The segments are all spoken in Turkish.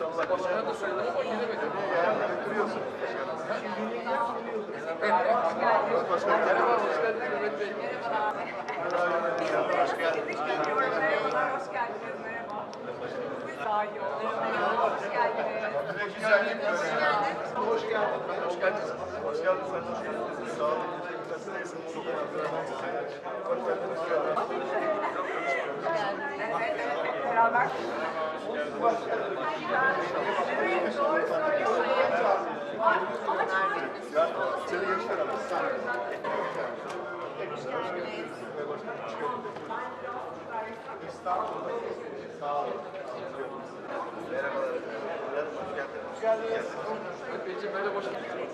Maşallah. Başkanı da söyledim ama giremedim. Götürüyorsun. Merhaba, hoş geldiniz Mehmet Bey. Hoş geldin. Merhabalar, hoş geldiniz. Merhaba. Daha iyi oldu. Merhaba, hoş geldiniz. Böyle. Hoş geldin. Hoş geldiniz. Hoş geldin sen. Hoş geldin. Sağ olun. Çok. Hoş geldin. Hoş geldin. Evet, evet, hep beraber. Ama. Sağ olun. Merhabalar. Hoş geldiniz. Hoş geldiniz. Beyciğim merhaba, hoş geldiniz.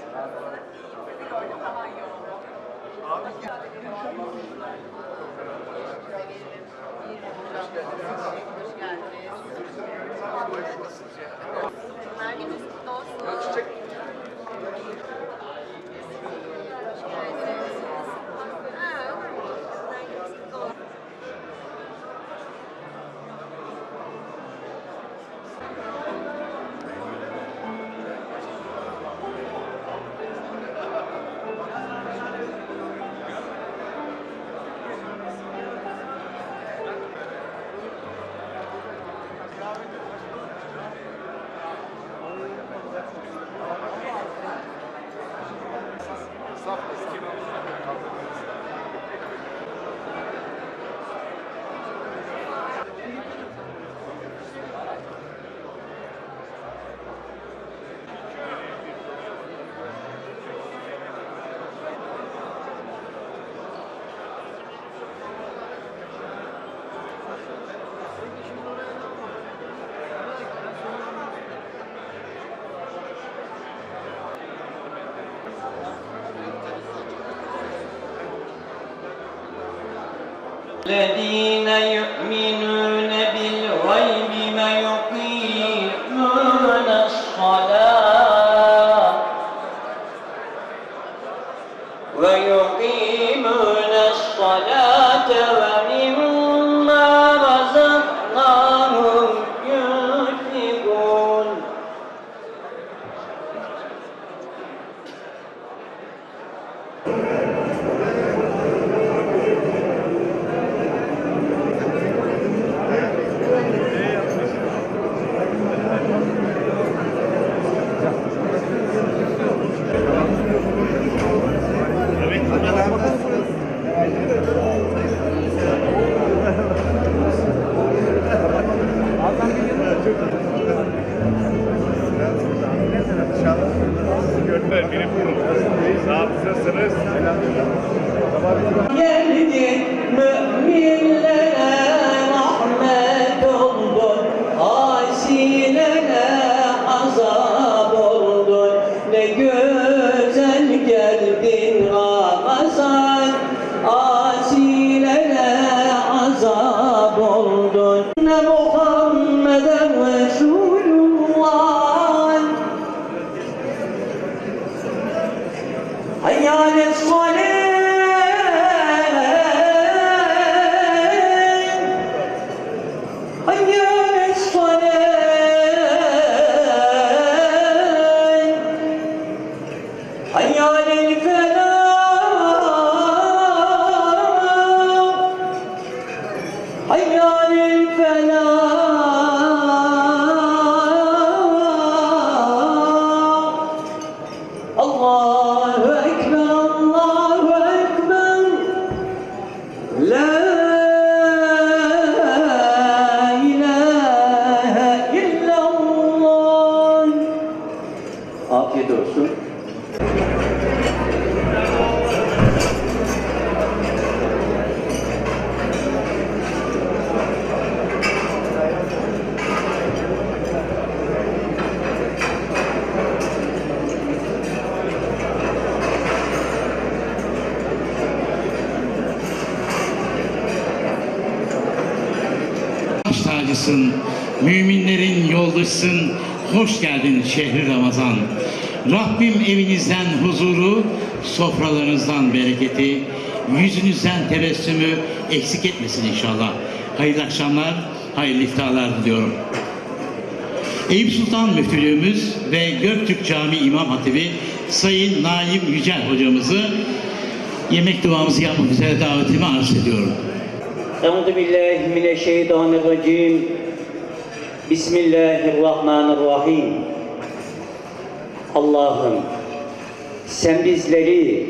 الصلاة baş tacısın, müminlerin yoldaşısın, hoş geldin şehri Ramazan. Rabbim evinizden huzuru, sofralarınızdan bereketi, yüzünüzden tebessümü eksik etmesin inşallah. Hayırlı akşamlar, hayırlı iftarlar diliyorum. Eyüp Sultan Müftülüğümüz ve Göktürk Camii İmam Hatibi Sayın Naim Yücel hocamızı yemek duamızı yapmak üzere davetimi arz ediyorum. Euzu billahi mineşşeytanirracim. Bismillahirrahmanirrahim. Allah'ım sen bizleri,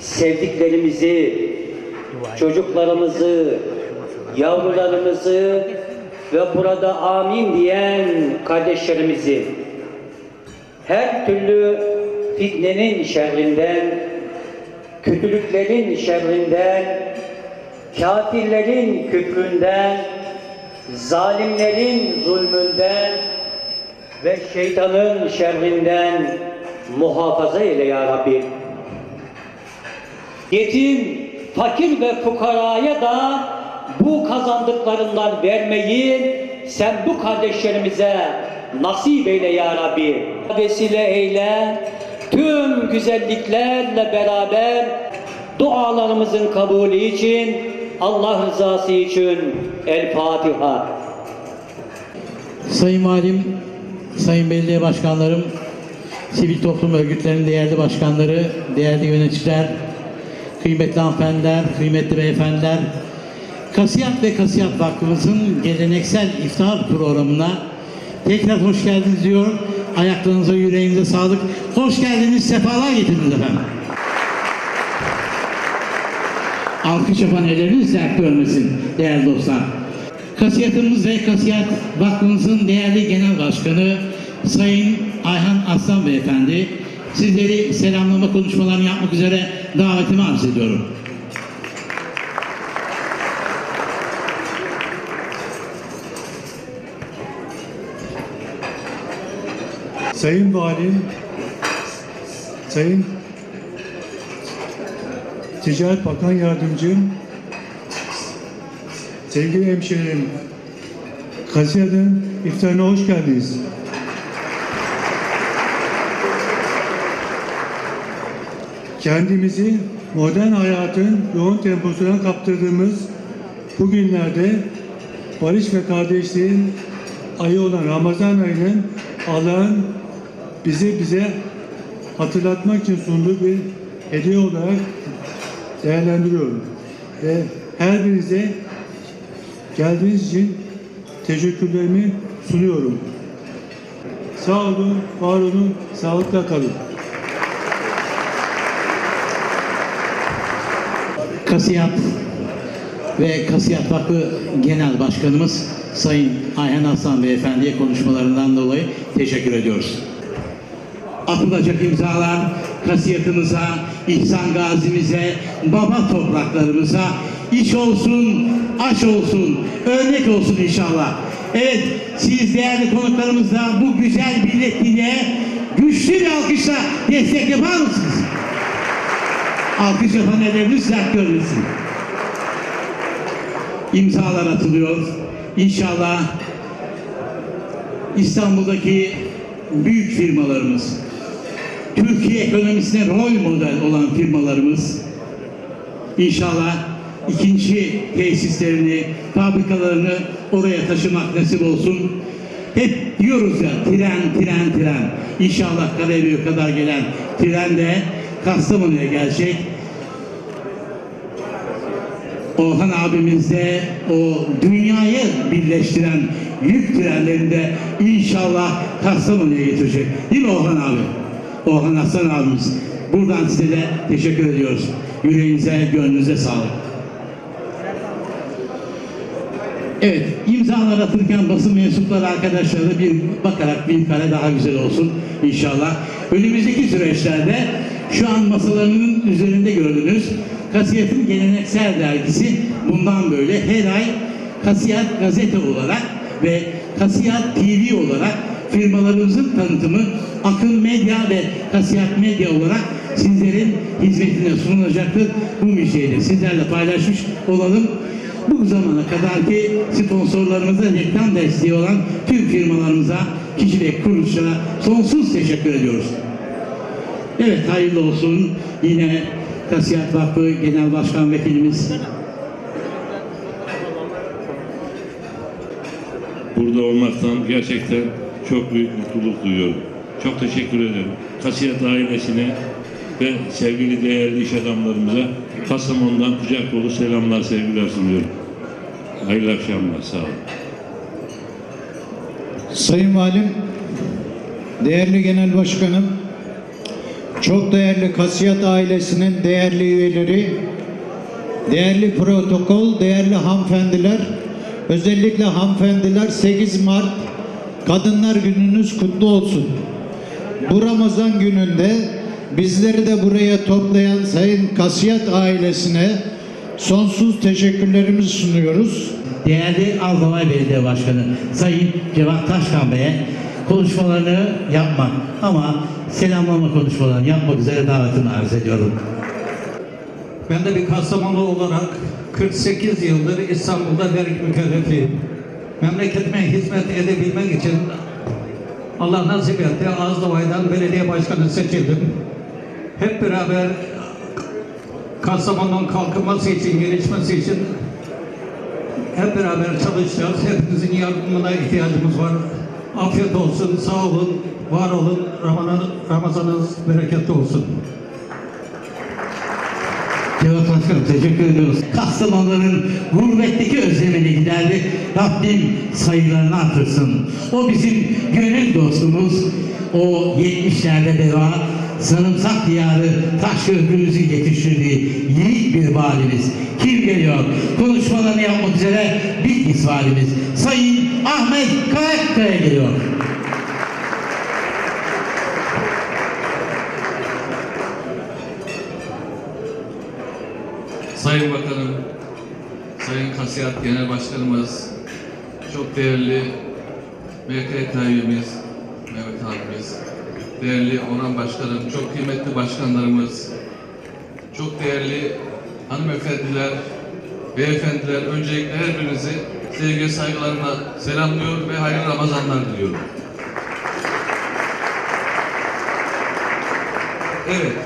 sevdiklerimizi, çocuklarımızı, yavrularımızı ve burada amin diyen kardeşlerimizi her türlü fitnenin şerrinden, kötülüklerin şerrinden, kafirlerin küfründen, zalimlerin zulmünden ve şeytanın şerrinden muhafaza eyle ya Rabbi. Yetim, fakir ve fukaraya da bu kazandıklarından vermeyi sen bu kardeşlerimize nasip eyle ya Rabbi. Vesile eyle, tüm güzelliklerle beraber dualarımızın kabulü için, Allah rızası için El Fatiha. Sayın Valim, Sayın Belediye Başkanlarım, sivil toplum örgütlerinin değerli başkanları, değerli yöneticiler, kıymetli hanımefendiler, kıymetli beyefendiler, Kasiyat ve Kasiyat Vakfımızın geleneksel iftar programına tekrar hoş geldiniz diyor. Ayaklarınıza, yüreğinize sağlık. Hoş geldiniz, sefalar getirdiniz efendim. Alkış yapan elleriniz dert görmesin değerli dostlar. Kasiyatımız ve Kasiyat Vakfımızın değerli genel başkanı Sayın Ayhan Aslan Beyefendi sizleri selamlama konuşmalarını yapmak üzere davetimi arz ediyorum. Sayın Valim, Sayın Ticaret Bakan Yardımcım, sevgili hemşehrim, Kasiyer'den iftarına hoş geldiniz. Kendimizi modern hayatın yoğun temposuna kaptırdığımız bu günlerde barış ve kardeşliğin ayı olan Ramazan ayının Allah'ın bizi bize hatırlatmak için sunduğu bir hediye olarak değerlendiriyorum. Ve her birinize geldiğiniz için teşekkürlerimi sunuyorum. Sağ olun, var olun, sağlıkla kalın. Kasiyat ve Kasiyat Vakfı Genel Başkanımız Sayın Ayhan Aslan Beyefendi'ye konuşmalarından dolayı teşekkür ediyoruz. Atılacak imzalar kasiyatımıza, İhsan Gazi'mize, baba topraklarımıza iş olsun, aş olsun, örnek olsun inşallah. Evet, siz değerli konuklarımızla bu güzel billetliğe güçlü bir alkışla destek yapar mısınız? Alkış yapan elleriniz sert görmesin. İmzalar atılıyor. İnşallah İstanbul'daki büyük firmalarımız, Türkiye ekonomisine rol model olan firmalarımız inşallah ikinci tesislerini, fabrikalarını oraya taşımak nasip olsun. Hep diyoruz ya tren, tren, tren. İnşallah Karabük'e kadar gelen tren de Kastamonu'ya gelecek. Orhan abimiz de o dünyayı birleştiren yük trenlerinde inşallah Kastamonu'ya getirecek. Değil mi Orhan abi? Orhan Aslan abimiz. Buradan size de teşekkür ediyoruz. Yüreğinize, gönlünüze sağlık. Evet, imzalar atırken basın mensupları arkadaşlara bir bakarak bir kare daha güzel olsun inşallah. Önümüzdeki süreçlerde şu an masalarının üzerinde gördüğünüz Kasiyat'ın geleneksel dergisi bundan böyle her ay Kasiyat gazete olarak ve Kasiyat TV olarak firmalarımızın tanıtımı Akın Medya ve Kasiyat Medya olarak sizlerin hizmetine sunulacaktır. Bu müjdeyi de sizlerle paylaşmış olalım. Bu zamana kadar ki sponsorlarımıza reklam desteği olan tüm firmalarımıza, kişi ve kuruluşlara sonsuz teşekkür ediyoruz. Evet hayırlı olsun. Yine Kasiyat Vakfı Genel Başkan Vekilimiz burada olmaktan gerçekten çok büyük mutluluk duyuyorum. Çok teşekkür ederim. Kasiyat ailesine ve sevgili değerli iş adamlarımıza Kastamonu'dan kucak dolu selamlar, sevgiler sunuyorum. Hayırlı akşamlar, sağ olun. Sayın Valim, değerli Genel Başkanım, çok değerli Kasiyat ailesinin değerli üyeleri, değerli protokol, değerli hanımefendiler, özellikle hanımefendiler 8 Mart Kadınlar Gününüz kutlu olsun. Bu Ramazan gününde bizleri de buraya toplayan Sayın Kasiyat ailesine sonsuz teşekkürlerimizi sunuyoruz. Değerli Algamay Belediye Başkanı Sayın Cevat Taşkan Bey'e konuşmalarını yapmak ama selamlama konuşmalarını yapmak üzere davetini arz ediyorum. Ben de bir Kastamonu olarak 48 yıldır İstanbul'da vergi mükellefiyim. Memleketime hizmet edebilmek için Allah nasip etti. Azdavay'dan belediye başkanı seçildim. Hep beraber Kastamonu'nun kalkınması için, gelişmesi için hep beraber çalışacağız. Hepinizin yardımına ihtiyacımız var. Afiyet olsun, sağ olun, var olun. Ramazan, Ramazanınız bereketli olsun. Cevat Başkanım teşekkür ediyoruz. Kastamonuların gurbetteki özlemini giderdi. Rabbim sayılarını artırsın. O bizim gönül dostumuz. O 70'lerde deva sarımsak diyarı taş köprümüzü yetiştirdiği yiğit bir valimiz. Kim geliyor? Konuşmalarını yapmak üzere Bitlis valimiz. Sayın Ahmet Kayakkaya geliyor. Sayın Bakanım, Kasiyat Genel Başkanımız, çok değerli MKK üyemiz, Mehmet abimiz, değerli Orhan Başkanım, çok kıymetli başkanlarımız, çok değerli hanımefendiler, beyefendiler, öncelikle her birinizi sevgi saygılarımla selamlıyor ve hayırlı Ramazanlar diliyorum. Evet,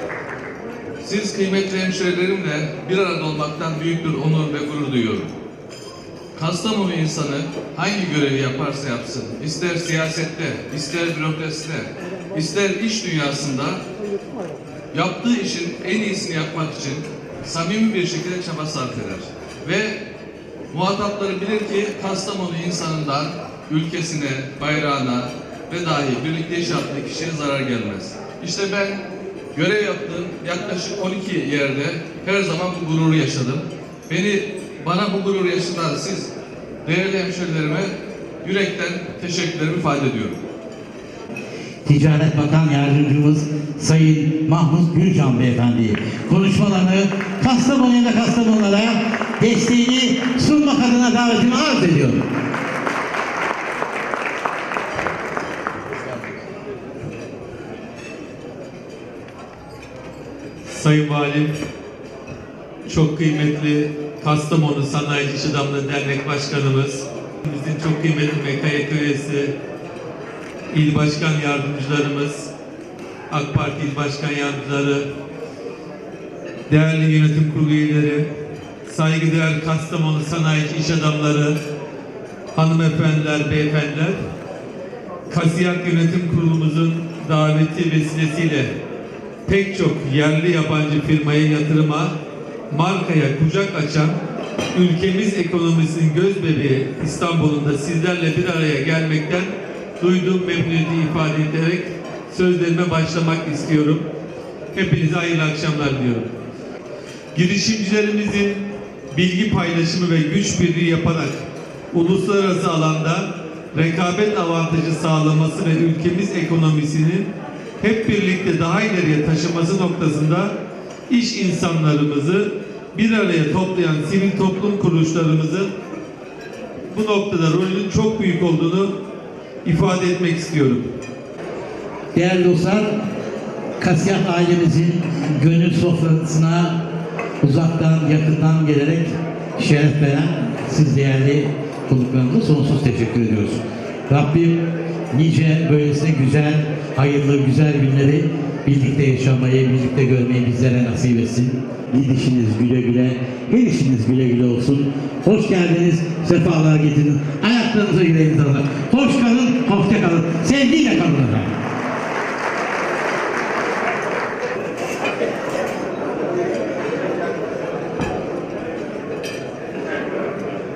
siz kıymetli hemşehrilerimle bir arada olmaktan büyük bir onur ve gurur duyuyorum. Kastamonu insanı hangi görevi yaparsa yapsın, ister siyasette, ister bürokraside, ister iş dünyasında yaptığı işin en iyisini yapmak için samimi bir şekilde çaba sarf eder. Ve muhatapları bilir ki Kastamonu insanından ülkesine, bayrağına ve dahi birlikte iş yaptığı kişiye zarar gelmez. İşte ben görev yaptığım yaklaşık 12 yerde her zaman bu gururu yaşadım. Beni bana bu gururu yaşatan siz değerli hemşerilerime yürekten teşekkürlerimi ifade ediyorum. Ticaret Bakan Yardımcımız Sayın Mahmut Gülcan Beyefendi konuşmalarını Kastamonu'ya ve Kastamonulara desteğini sunmak adına davetini arz ediyorum. Sayın Valim, çok kıymetli Kastamonu Sanayici İş Adamları Dernek Başkanımız, bizim çok kıymetli MKYK üyesi, il başkan yardımcılarımız, AK Parti il başkan yardımcıları, değerli yönetim kurulu üyeleri, saygıdeğer Kastamonu Sanayici İş Adamları, hanımefendiler, beyefendiler, Kasiyat Yönetim Kurulumuzun daveti vesilesiyle pek çok yerli yabancı firmaya yatırıma, markaya kucak açan, ülkemiz ekonomisinin göz bebeği İstanbul'un da sizlerle bir araya gelmekten duyduğum memnuniyeti ifade ederek sözlerime başlamak istiyorum. Hepinize hayırlı akşamlar diliyorum. Girişimcilerimizin bilgi paylaşımı ve güç birliği yaparak uluslararası alanda rekabet avantajı sağlaması ve ülkemiz ekonomisinin hep birlikte daha ileriye taşıması noktasında iş insanlarımızı bir araya toplayan sivil toplum kuruluşlarımızın bu noktada rolünün çok büyük olduğunu ifade etmek istiyorum. Değerli dostlar, Kasiyat ailemizin gönül sofrasına uzaktan yakından gelerek şeref veren siz değerli konuklarımıza sonsuz teşekkür ediyoruz. Rabbim nice böylesine güzel, hayırlı, güzel günleri birlikte yaşamayı, birlikte görmeyi bizlere nasip etsin. Gidişiniz güle güle, gelişiniz güle güle olsun. Hoş geldiniz, sefalar getirin. Ayaklarınıza yüreğinize alın. Hoş kalın, hoşça